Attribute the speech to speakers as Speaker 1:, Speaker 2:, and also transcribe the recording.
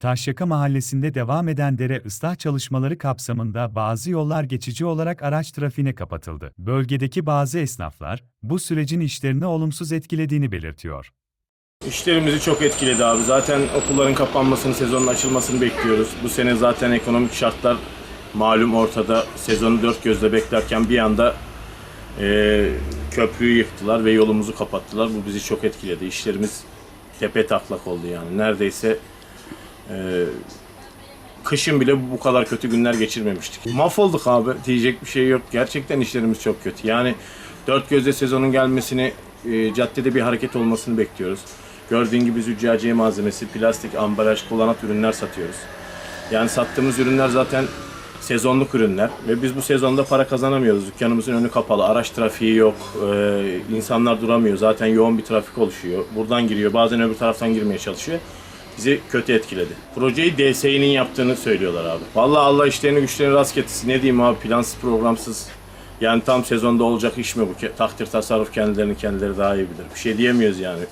Speaker 1: Taşyaka Mahallesi'nde devam eden dere ıslah çalışmaları kapsamında bazı yollar geçici olarak araç trafiğine kapatıldı. Bölgedeki bazı esnaflar, bu sürecin işlerini olumsuz etkilediğini belirtiyor.
Speaker 2: İşlerimizi çok etkiledi abi. Zaten okulların kapanmasını, sezonun açılmasını bekliyoruz. Bu sene zaten ekonomik şartlar malum ortada. Sezonu dört gözle beklerken bir anda eee, köprüyü yıktılar ve yolumuzu kapattılar. Bu bizi çok etkiledi. İşlerimiz tepe taklak oldu yani. Neredeyse eee, kışın bile bu kadar kötü günler geçirmemiştik. Mahvolduk abi. Diyecek bir şey yok. Gerçekten işlerimiz çok kötü. Yani dört gözle sezonun gelmesini, e, caddede bir hareket olmasını bekliyoruz. Gördüğün gibi züccaciye malzemesi, plastik, ambalaj, kullanat ürünler satıyoruz. Yani sattığımız ürünler zaten sezonluk ürünler ve biz bu sezonda para kazanamıyoruz. Dükkanımızın önü kapalı, araç trafiği yok, e, insanlar duramıyor. Zaten yoğun bir trafik oluşuyor. Buradan giriyor, bazen öbür taraftan girmeye çalışıyor. Bizi kötü etkiledi. Projeyi DSİ'nin yaptığını söylüyorlar abi. Vallahi Allah işlerini güçlerini rast getirsin. Ne diyeyim abi plansız programsız. Yani tam sezonda olacak iş mi bu? Takdir tasarruf kendilerini kendileri daha iyi bilir. Bir şey diyemiyoruz yani.